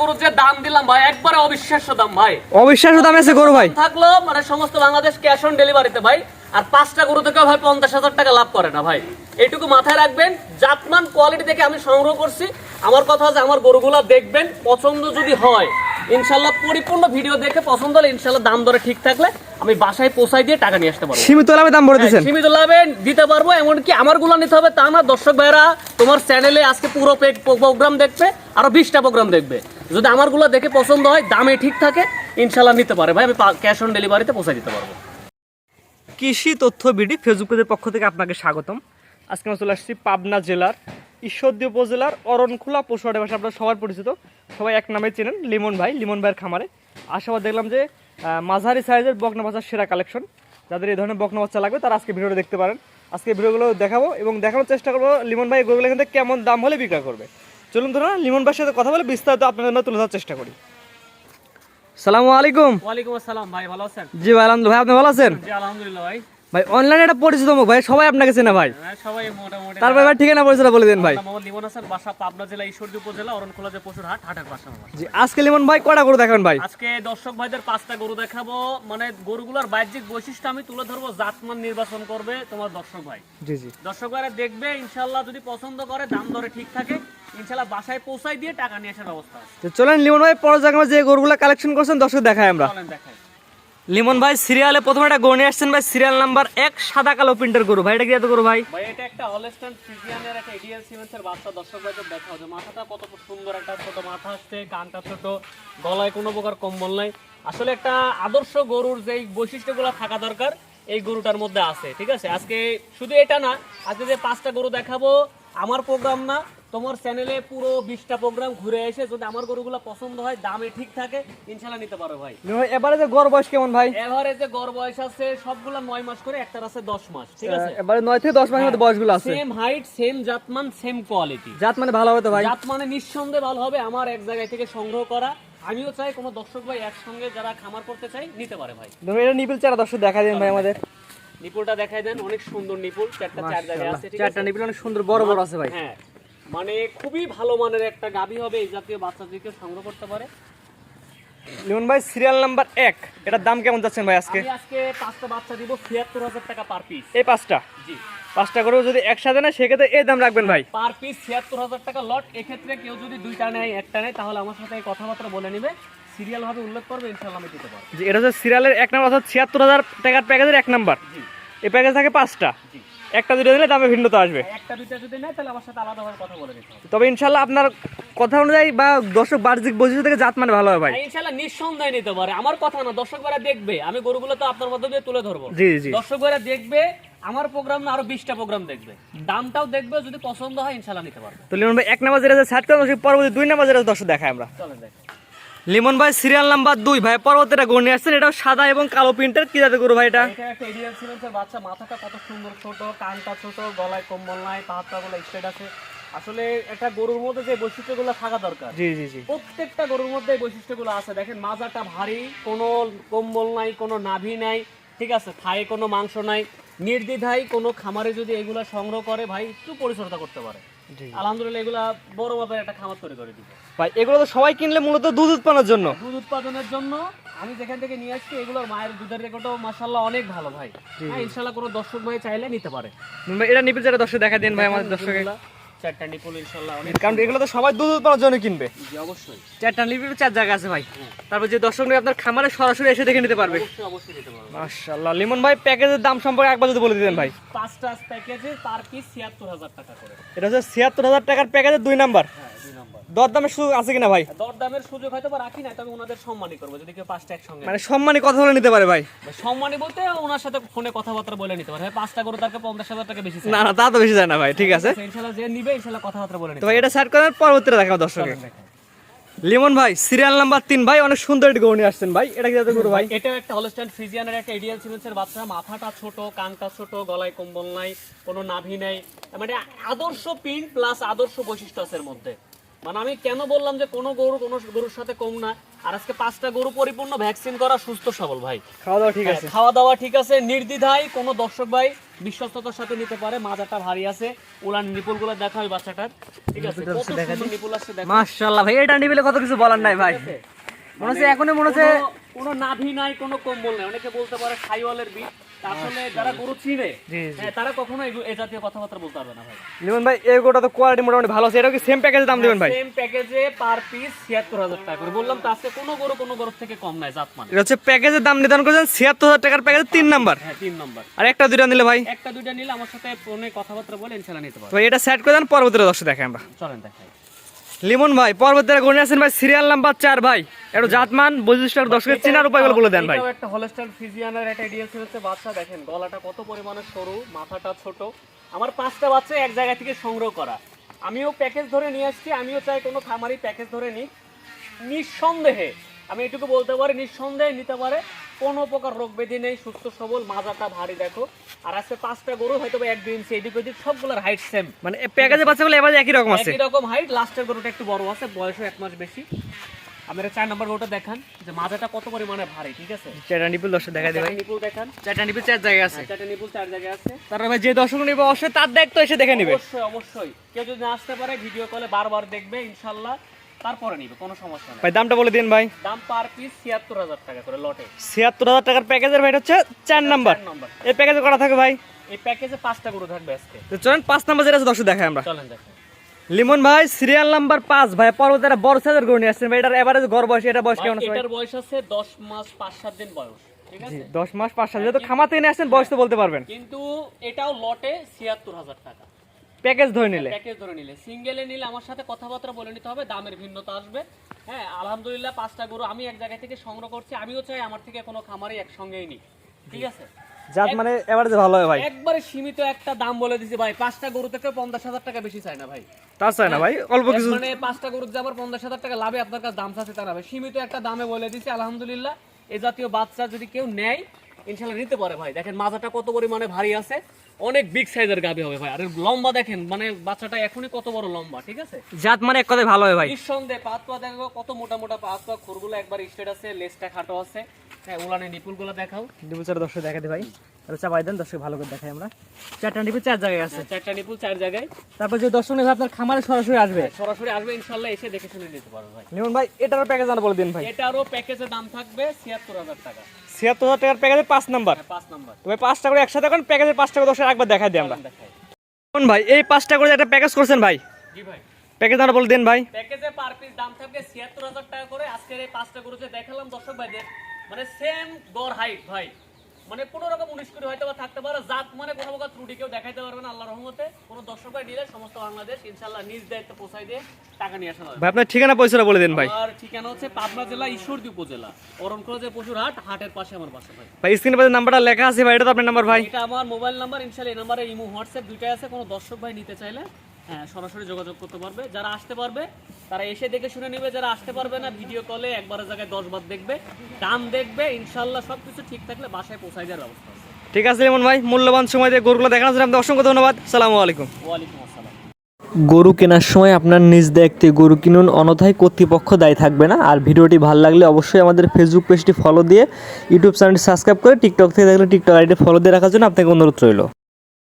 গরুর যে দাম দিলাম ভাই একবারে অবিশ্বাস্য দাম ভাই। অবিশ্বাস্য দামে আছে গরু ভাই। থাকল মানে সমস্ত বাংলাদেশ ক্যাশ অন ডেলিভারিতে ভাই আর পাঁচটা গরু থেকে ভাই পঞ্চাশ হাজার টাকা লাভ করে না ভাই। এইটুকু মাথায় রাখবেন জাতমান কোয়ালিটি দেখে আমি সংগ্রহ করছি। আমার কথা হচ্ছে আমার গরুগুলা দেখবেন পছন্দ যদি হয় ইনশাল্লাহ পরিপূর্ণ ভিডিও দেখে পছন্দ হলে ইনশাল্লাহ দাম দরে ঠিক থাকলে আমি বাসায় পোষাই দিয়ে টাকা নিয়ে আসতে পারব। সীমিত লাভে দাম বলে দিচ্ছেন সীমিত লাভে দিতে পারব এমনকি আমারগুলো নিতে হবে তা না। দর্শক ভাইরা তোমার চ্যানেলে আজকে পুরো প্রোগ্রাম দেখবে আরও বিশটা প্রোগ্রাম দেখবে। যদি আমারগুলো দেখে পছন্দ হয়, দামে ঠিক থাকে ইনশাল্লাহ নিতে পারে। ভাই, আমি ক্যাশ অন ডেলিভারিতে পৌঁছে দিতে পারব। কৃষি তথ্য বিডি ফেসবুক পেজের পক্ষ থেকে আপনাকে স্বাগতম। আজকে আমরা চলে আসছি পাবনা জেলার, ঈশ্বরদী উপজেলার অরণখোলা পশুহাটে। ভাষা আপনারা সবার পরিচিত, সবাই এক নামে চেনেন, লিমন ভাই, লিমন ভাইয়ের খামারে। আসাবার দেখলাম যে মাঝারি সাইজের বকনা বাচ্চার সেরা কালেকশন যাদের এই ধরনের বকনা বাচ্চা লাগবে, তারা আজকে ভিডিওটা দেখতে পারেন। আজকে ভিডিওগুলো দেখাবো এবং দেখানোর চেষ্টা করব লিমন ভাই গরুগুলো এখান থেকে কেমন দাম হলে বিক্রয় করবে। চলুন ধরুন লিমন ভাইয়ের সাথে কথা বলে বিস্তারিত আপনাদের জন্য তুলে ধরার চেষ্টা করি। সালামু আলাইকুম। ওয়ালাইকুম আসসালাম ভাই ভালো আছেন? জি ভাই আলহামদুলিল্লাহ ভাই আপনি ভালো আছেন? জি আলহামদুলিল্লাহ ভাই। ভাই অনলাইনে একটা পরিচিত মুখ ভাই সবাই আপনাকে চেনে ভাই। হ্যাঁ, সবাই মোটামুটি। তারপর ভাই ঠিকানা পরিচিত বলে দেন ভাই। মোহাম্মদ লিমন হাসান বাসা পাবনা জেলা ঈশ্বরদী উপজেলা অরণখোলা যে পশুর হাট হাটের বাসা আমার। জি আজকে লিমন ভাই কটা করে দেখাবেন ভাই? আজকে দর্শক ভাইদের পাঁচটা গরু দেখাবো। মানে গরুগুলোর বাহ্যিক বৈশিষ্ট্য আমি তুলে ধরবো জাতমান নির্বাচন করবে তোমার দর্শক ভাই। জি জি। দর্শক ভাইরা দেখবে ইনশাল্লাহ যদি পছন্দ করে দাম দরে ঠিক থাকে। বাসায় পৌঁছাই দিয়ে টাকা নিয়ে আসার ব্যবস্থা আছে। তো চলেন লিমন ভাই পরের জায়গায় যে গরুগুলো কালেকশন করছেন দর্শক দেখাই আমরা। চলেন দেখাই। লিমন ভাই সিরিয়ালে প্রথমে একটা গরু নিয়ে আসছেন ভাই সিরিয়াল নাম্বার এক সাদা কালো প্রিন্টের গরু। ভাই এটা কি এত গরু ভাই? ভাই এটা একটা হলস্টাইন ফ্রিজিয়ানের একটা এডিএল সিমেন্সের বাচ্চা। দর্শক ভাইদের দেখা মাথাটা কত সুন্দর একটা ছোট মাথা আসছে কানটা ছোট গলায় কোনো প্রকার কম্বল নাই। আসলে একটা আদর্শ গরুর যেই বৈশিষ্ট্যগুলো থাকা দরকার এই গরুটার মধ্যে আছে ঠিক আছে? আজকে শুধু এটা না আজকে যে পাঁচটা গরু দেখাবো আমার প্রোগ্রাম না তোমার চ্যানেলে পুরো বিশটা প্রোগ্রাম ঘুরে এসে যদি আমার গরুগুলো পছন্দ হয় দামে ঠিক থাকে ইনশাল্লাহ নিতে পারো ভাই। এবারে যে গড় বয়স কেমন ভাই? এভারেজে গড় বয়স আছে সবগুলা নয় মাস করে একটার আছে দশ মাস ঠিক আছে? এবারে নয় থেকে দশ মাসের মধ্যে বয়সগুলো আছে। সেম হাইট সেম জাতমান সেম কোয়ালিটি জাত মানে ভালো হবে তো ভাই? জাত মানে নিঃসন্দেহে ভালো হবে আমার এক জায়গায় থেকে সংগ্রহ করা। আমিও চাই কোনো দর্শক ভাই একসঙ্গে যারা খামার করতে চাই নিতে পারে ভাই, এটা নিপিল চারা দর্শক দেখা দিন ভাই আমাদের। নিপুলটা দেখাই দেন অনেক সুন্দর নিপুল চারটা চার জায়গায় আছে চারটা নিপুল অনেক সুন্দর বড় বড় আছে ভাই। হ্যাঁ মানে খুবই ভালো মানের একটা গাবি হবে এই জাতীয় বাচ্চাদেরকে সংগ্রহ করতে পারে। লিমন ভাই সিরিয়াল নাম্বার এক। এটার দাম কেমন যাচ্ছেন ভাই আজকে? আমি আজকে পাঁচটা বাচ্চা দিব ছিয়াত্তর হাজার টাকা পার পিস এই পাঁচটা? জি। পাঁচটা করে যদি একসাথে নেয় সেক্ষেত্রে এই দাম রাখবেন ভাই। পার পিস ছিয়াত্তর হাজার টাকা লট এক্ষেত্রে কেউ যদি দুইটা নেয় একটা নেয় তাহলে আমার সাথে কথাবার্তা বলে নিবে। সিরিয়াল ভাবে উল্লেখ করবে ইনশাল্লাহ আমি দিতে পারব। যে এটা হচ্ছে সিরিয়ালের এক নাম্বার অর্থাৎ ছিয়াত্তর হাজার টাকার প্যাকেজের এক নাম্বার জি। এই প্যাকেজ থাকে পাঁচটা। জি। একটা দুটো দিলে দামে ভিন্নতা আসবে। একটা দুইটা যদি নেয় তাহলে আমার সাথে আলাদাভাবে কথা বলে হবে। তবে ইনশাল্লাহ আপনার কথা অনুযায়ী বা দর্শক বাহ্যিক বৈশিষ্ট্য থেকে জাত মানে ভালো হবে ভাই। আর ইনশাল্লাহ নিঃসন্দেহে নিতে পারে। আমার কথা না দর্শক ভাইরা দেখবে। আমি গরুগুলো তো আপনার মাধ্যমে তুলে ধরবো। জি জি। দর্শক ভাইরা দেখবে আমার প্রোগ্রাম না আরও বিশটা প্রোগ্রাম দেখবে। দামটাও দেখবে যদি পছন্দ হয় ইনশাল্লাহ নিতে পারবে। তো লিমন ভাই এক নাম্বার যেটা করেন সেই পরবর্তী দুই নাম্বার যেটা দর্শক দেখায় আমরা। চলেন দেখো। লিমন ভাই সিরিয়াল নাম্বার দুই। ভাই পরবর্তীটা গড় নিয়ে আসছেন। এটাও সাদা এবং কালো প্রিন্টের। কি যাতে করব ভাই এটা? একটা বাচ্চা। মাথাটা কত সুন্দর ছোট কানটা ছোট গলায় কম্বল নাই পা হাতটাগুলো স্ট্রেট আছে। আসলে একটা গরুর মধ্যে যে বৈশিষ্ট্যগুলো থাকা দরকার। জি জি জি। প্রত্যেকটা গরুর মধ্যে এই বৈশিষ্ট্যগুলো আছে। দেখেন মাজাটা ভারী কোনো কম্বল নাই কোনো নাভি নাই ঠিক আছে? থায়ে কোনো মাংস নাই। নির্দ্বিধায় কোনো খামারে যদি এগুলা সংগ্রহ করে ভাই একটু পরিচর্যা করতে পারে। আলহামদুলিল্লাহ এগুলা বড় মাপের একটা খামার তৈরি করে দিব। ভাই এগুলো তো সবাই কিনলে মূলত দুধ উৎপাদনের জন্য। দুধ উৎপাদনের জন্য আমি যেখান থেকে নিয়ে আসছি এগুলোর মায়ের দুধের রেকর্ডও মাশাল্লাহ অনেক ভালো ভাই। হ্যাঁ ইনশাল্লাহ কোনো দর্শক ভাই চাইলে নিতে পারে। এটা নিপিল যারা দর্শক দেখা দিন ভাই আমাদের দর্শকে চারটা নিপুল ইনশাল্লাহ অনেক কারণ এগুলো তো সবাই দুধ উৎপাদনের জন্য কিনবে। জি অবশ্যই। চারটা নিপিল চার জায়গা আছে ভাই। তারপর যে দর্শক নিয়ে আপনার খামারে সরাসরি এসে দেখে নিতে পারবে। অবশ্যই অবশ্যই নিতে পারবে। মাশাআল্লাহ। লিমন ভাই প্যাকেজের দাম সম্পর্কে একবার যদি বলে দিতেন ভাই। পাঁচটা প্যাকেজে পার পিস ছিয়াত্তর হাজার টাকা করে। এটা হচ্ছে ছিয়াত্তর হাজার টাকার প্যাকেজের দুই নাম্বার। হ্যাঁ দুই নম্বর দর দামের সুযোগ আছে কিনা ভাই? দরদামের সুযোগ হয়তো বা রাখি না তবে ওনাদের সম্মানই করব যদি কেউ পাঁচটা একসঙ্গে। মানে সম্মানী কথা বলে নিতে পারে ভাই। সম্মানী বলতে ওনার সাথে ফোনে কথাবার্তা বলে নিতে পারে। পাঁচটা করে তাকে পঞ্চাশ হাজার টাকা বেশি। না না তা তো বেশি যায় না ভাই ঠিক আছে। ইনশাল্লাহ যে নিবে ইনশাল্লাহ কথাবার্তা বলে নিতে ভাই এটা সাইড করার পরবর্তীটা দেখাবো দর্শকে লিমন ভাই সিরিয়াল নাম্বার তিন ভাই অনেক সুন্দর একটি গৌনি আসছেন ভাই। এটা কি যাতে ভাই? এটাও একটা হলস্টাইন ফ্রিজিয়ানের একটা এডিয়াল সিমেন্সের বাচ্চা। মাথাটা ছোট কানটা ছোট গলায় কম্বল নাই কোনো নাভি নাই। মানে আদর্শ পিন প্লাস আদর্শ বৈশিষ্ট্য আছে এর মধ্যে। মানে আমি কেন বললাম যে কোনো গরু কোনো গরুর সাথে কম না? আর আজকে পাঁচটা গরু পরিপূর্ণ ভ্যাকসিন করা সুস্থ সবল ভাই। খাওয়া দাওয়া ঠিক আছে। হ্যাঁ, খাওয়া দাওয়া ঠিক আছে। নির্দ্বিধায় কোনো দর্শক ভাই বিশ্বস্ততার সাথে নিতে পারে। মাজাটা ভারী আছে। উলান নিপুলগুলো দেখা ওই বাচ্চাটার। ঠিক আছে কত সুন্দর নিপুল আছে দেখো। মাশাআল্লাহ ভাই এটা নিবিলে কত কিছু বলার নাই ভাই। মনে হচ্ছে এখনই মনে হচ্ছে কোনো- কোনো নাভি নাই কোনো কম্বল নাই। অনেকে বলতে পারে খাইওয়ালের বিট আসলে যারা গরু চিনে জি, জি। হ্যাঁ, তারা কখনো এই জাতীয় কথাবার্তা বলতে পারবে না ভাই। লিমন ভাই এই গোটা তো কোয়ালিটি মোটামুটি ভালো আছে। এটা কি সেম প্যাকেজে দাম দিবেন ভাই? সেম প্যাকেজে পার পিস ছিয়াত্তর হাজার টাকা করে। বললাম তো আজকে কোনো গরু কোনো গরুর থেকে কম নাই জাত মানে। এটা হচ্ছে প্যাকেজের দাম নির্ধারণ করেছেন টাকার প্যাকেজ তিন নাম্বার হ্যাঁ তিন নম্বর আর একটা দুইটা নিলে ভাই? একটা দুইটা নিলে আমার সাথে ফোনে কথাবার্তা বলে নিতে পারব। এটা সেট করে দেন পরবর্তীতে দর্শক দেখে আমরা। চলেন দেখাই। লিমন ভাই পরবর্তীতে গণে আছেন ভাই সিরিয়াল নাম্বার চার ভাই। একটু জাতমান, বৈশিষ্ট্য দর্শকের চেনার উপায়গুলো বলে দেন ভাই। একটা হলস্টাইন ফিজিয়ানের একটা ডিএলসি হচ্ছে বাচ্চা, দেখেন, গলাটা কত পরিমাণে সরু, মাথাটা ছোট। আমার পাঁচটা বাচ্চা এক জায়গা থেকে সংগ্রহ করা। আমিও প্যাকেজ ধরে নিয়ে আসছি, আমিও চাই কোনো খামারি প্যাকেজ ধরে নিই নিঃসন্দেহে, আমি এটুকু বলতে পারি, নিঃসন্দেহে নিতে পারে। কোনো প্রকার রোগ ব্যাধি নেই সুস্থ সবল মাজাটা ভারী দেখো। আর আজকে পাঁচটা গরু হয়তো এক দুই ইঞ্চি এদিক ওদিক সবগুলোর হাইট সেম মানে প্যাকেজের বাচ্চাগুলো এবার একই রকম আছে? একই রকম হাইট লাস্টের গরুটা একটু বড় আছে বয়সও এক মাস বেশি। আমরা চার নম্বর গরুটা দেখান যে মাজাটা কত পরিমাণে ভারী ঠিক আছে? চারটা নিপুল দর্শক দেখা নিপুল দেখান। চারটা নিপুল চার জায়গায় আছে। চারটা নিপুল চার জায়গায় আছে। তারপরে যে দর্শক নিবে অবশ্যই তার দায়িত্ব এসে দেখে নিবে। অবশ্যই অবশ্যই। কেউ যদি না আসতে পারে ভিডিও কলে বারবার দেখবে ইনশাল্লাহ। তারপরে নিবে কোনো সমস্যা নেই। ভাই দামটা বলে দিন ভাই। দাম পার পিস ছিয়াত্তর হাজার টাকা করে লটে। ছিয়াত্তর হাজার টাকার প্যাকেজের ভাই এটা হচ্ছে চার নাম্বার চার নম্বর। এই প্যাকেজে করা থাকে ভাই? এই প্যাকেজে পাঁচটা গরু থাকবে আজকে। তো চলেন পাঁচ নাম্বার যেটা আছে দর্শক দেখাই আমরা। চলেন দেখেন লিমন ভাই সিরিয়াল নাম্বার পাঁচ। ভাই পরবর্তী একটা বড় সাইজের গরু নিয়ে আসছেন ভাই এটার এভারেজ গড় বয়স এটা বয়স কেমন আছে এটার বয়স আছে মাস পাঁচ সাত দিন বয়স ঠিক আছে? দশ মাস পাঁচ সাল যেহেতু খামার থেকে নিয়ে আসছেন বয়স তো বলতে পারবেন। কিন্তু এটাও লটে ছিয়াত্তর হাজার টাকা। প্যাকেজ ধরে নিলে। প্যাকেজ ধরে নিলে। সিঙ্গেলে নিলে আমার সাথে কথাবার্তা বলে নিতে হবে দামের ভিন্নতা আসবে। হ্যাঁ আলহামদুলিল্লাহ পাঁচটা গরু আমি এক জায়গা থেকে সংগ্রহ করছি আমিও চাই আমার থেকে কোনো খামারে একসঙ্গেই নিই ঠিক আছে? জাত মানে এভারেজ ভালো হয় ভাই। একবারে সীমিত একটা দাম বলে দিছি ভাই পাঁচটা গরু থেকে পঞ্চাশ হাজার টাকা বেশি চাই না ভাই। তা চাই না ভাই অল্প কিছু মানে পাঁচটা গরুর যে আবার পঞ্চাশ হাজার টাকা লাভে আপনার কাছে দাম চাচ্ছে তা না ভাই। সীমিত একটা দামে বলে দিছি আলহামদুলিল্লাহ। এই জাতীয় বাচ্চা যদি কেউ নেয় ইনশাল্লাহ নিতে পারে ভাই। দেখেন মাজাটা কত পরিমাণে ভারী আছে। অনেক বিগ সাইজের গাবি হবে ভাই। আর লম্বা দেখেন মানে বাচ্চাটা এখনই কত বড় লম্বা ঠিক আছে? জাত মানে এক কথায় ভালো হয় ভাই। নিঃসন্দেহে পাত পা দেখো কত মোটা মোটা পাত পা খুরগুলো একবার স্ট্রেট আছে লেজটা খাটো আছে। হ্যাঁ উলানে নিপুলগুলো দেখাও। দুপুর চার দর্শক দেখাতে ভাই। তাহলে চাপাই দেন দর্শক ভালো করে দেখাই আমরা। চারটা নিপুল চার জায়গায় আছে। চারটা নিপুল চার জায়গায়। তারপর যে দর্শক নেবে আপনার খামারে সরাসরি আসবে। সরাসরি আসবে ইনশাল্লাহ এসে দেখে শুনে নিতে পারবে ভাই। লিমন ভাই এটার প্যাকেজ জানা বলে দিন ভাই। এটারও প্যাকেজের দাম থাকবে ছিয়াত্তর হাজার টাকা। ছিয়াত্তর হাজার টাকার প্যাকেজের পাঁচ নাম্বার। হ্যাঁ, পাঁচ নম্বর। তো পাঁচটা করে একসাথে এখন প্যাকেজের পাঁচটা করে দর্শক একবার দেখাই দিই আমরা। ভাই এই পাঁচটা করে একটা প্যাকেজ করছেন ভাই? জি ভাই। প্যাকেজ বলে দিন ভাই। প্যাকেজে পার পিস দাম থাকবে ছিয়াত্তর হাজার টাকা করে। আজকের এই পাঁচটা গরু যে দেখালাম দর্শক ভাইদের মানে সেম গড় হাইট ভাই। মানে কোনো রকম উনিশ করে হয়তো বা থাকতে পারে জাত মানে কোনো প্রকার ত্রুটি কেউ দেখাইতে পারবে না আল্লাহ রহমতে। কোনো দর্শক ভাই নিলে সমস্ত বাংলাদেশ ইনশাল্লাহ নিজ দায়িত্ব পৌঁছাই দিয়ে টাকা নিয়ে আসা হবে। ভাই আপনার ঠিকানা পয়সাটা বলে দিন ভাই। আর ঠিকানা হচ্ছে পাবনা জেলা ঈশ্বরদী উপজেলা অরণখোলা যে পশুর হাট হাটের পাশে আমার বাসা ভাই। ভাই স্ক্রিনে পাশে নাম্বারটা লেখা আছে ভাই এটা তো আপনার নাম্বার ভাই। এটা আমার মোবাইল নাম্বার ইনশাল্লাহ এই নাম্বারে ইমো হোয়াটসঅ্যাপ দুইটাই আছে। কোনো দর্শক ভাই নিতে চাইলে হ্যাঁ সরাসরি যোগাযোগ করতে পারবে। যারা আসতে পারবে তারা এসে দেখে শুনে নেবে যারা আসতে পারবে না ভিডিও কলে একবারের জায়গায় দশ বার দেখবে দাম দেখবে ইনশাল্লাহ সব কিছু ঠিক থাকলে বাসায় পৌঁছাই দেওয়ার ব্যবস্থা আছে। ঠিক আছে লিমন ভাই মূল্যবান সময় দিয়ে গরুগুলো দেখানোর জন্য আপনাকে অসংখ্য ধন্যবাদ। সালামু আলাইকুম। ওয়ালাইকুম আসসালাম। গরু কেনার সময় আপনার নিজ দায়িত্বে গরু কিনুন অনথায় কর্তৃপক্ষ দায়ী থাকবে না। আর ভিডিওটি ভালো লাগলে অবশ্যই আমাদের ফেসবুক পেজটি ফলো দিয়ে ইউটিউব চ্যানেলটি সাবস্ক্রাইব করে টিকটক থেকে দেখলে টিকটক আইডি ফলো দিয়ে রাখার জন্য আপনাকে অনুরোধ রইল।